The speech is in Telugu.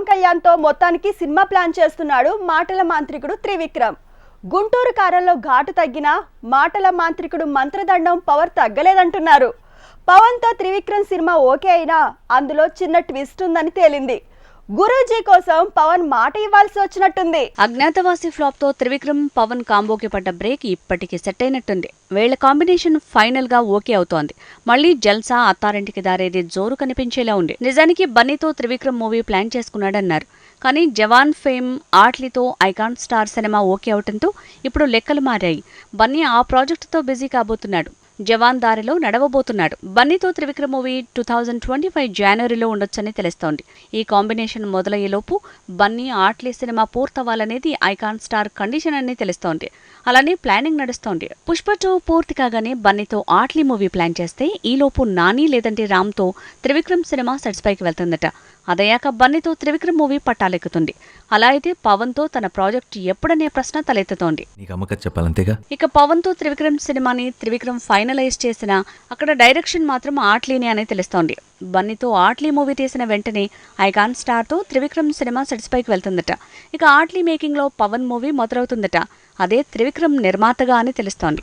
పవన్ కళ్యాణ్తో మొత్తానికి సినిమా ప్లాన్ చేస్తున్నాడు మాటల మాంత్రికుడు త్రివిక్రమ్. గుంటూరు కారంలో ఘాటు తగ్గినా మాటల మాంత్రికుడు మంత్రదండం పవర్ తగ్గలేదంటున్నారు. పవన్తో త్రివిక్రమ్ సినిమా ఓకే అయినా అందులో చిన్న ట్విస్ట్ ఉందని తేలింది. గురూజీ కోసం పవన్ మాట ఇవ్వాల్సి వచ్చినట్టుంది. అజ్ఞాతవాసి ఫ్లాప్తో త్రివిక్రమ్ పవన్ కాంబోకి పడ్డ బ్రేక్ ఇప్పటికి సెట్ అయినట్టుంది. వీళ్ళ కాంబినేషన్ ఫైనల్గా ఓకే అవుతోంది. మళ్ళీ జల్సా అత్తారింటికి దారేది జోరు కనిపించేలా ఉంది. నిజానికి బన్నీతో త్రివిక్రమ్ మూవీ ప్లాన్ చేసుకున్నాడన్నారు. కానీ జవాన్ ఫేమ్ ఆట్లీతో ఐకాన్ స్టార్ సినిమా ఓకే అవటంతో ఇప్పుడు లెక్కలు మారాయి. బన్నీ ఆ ప్రాజెక్టుతో బిజీ కాబోతున్నాడు. జవాన్ దారిలో నడవబోతున్నాడు. బన్నీతో Trivikram movie two thousand twenty five జనవరిలో ఉండొచ్చని తెలుస్తోంది. ఈ కాంబినేషన్ మొదలయ్యేలోపు బన్నీ ఆట్లీ సినిమా పూర్తవ్వాలనేది ఐకాన్ స్టార్ కండిషన్ అని తెలుస్తోంది. అలానే ప్లానింగ్ నడుస్తోంది. పుష్ప టూ పూర్తి కాగానే బన్నీతో ఆట్లీ మూవీ ప్లాన్ చేస్తే ఈలోపు నాని లేదంటే రామ్తో త్రివిక్రమ్ సినిమా సెట్స్ పైకి వెళ్తుందట. అదయ్యాక బన్నీతో త్రివిక్రమ్ మూవీ పట్టాలెక్కుతుంది. అలా అయితే పవన్తో తన ప్రాజెక్ట్ ఎప్పుడనే ప్రశ్న తలెత్తుతోంది. చెప్పాలంతేగా? ఇక పవన్తో త్రివిక్రమ్ సినిమాని త్రివిక్రమ్ ఫైనలైజ్ చేసిన అక్కడ డైరెక్షన్ మాత్రం ఆట్లీనే అని తెలుస్తోంది. బన్నీతో ఆట్లీ మూవీ తీసిన వెంటనే ఐకాన్ స్టార్తో త్రివిక్రమ్ సినిమా సెట్స్ పైకి వెళ్తుందట. ఇక ఆట్లీ మేకింగ్లో పవన్ మూవీ మొదలవుతుందట. అదే త్రివిక్రమ్ నిర్మాతగా అని తెలుస్తోంది.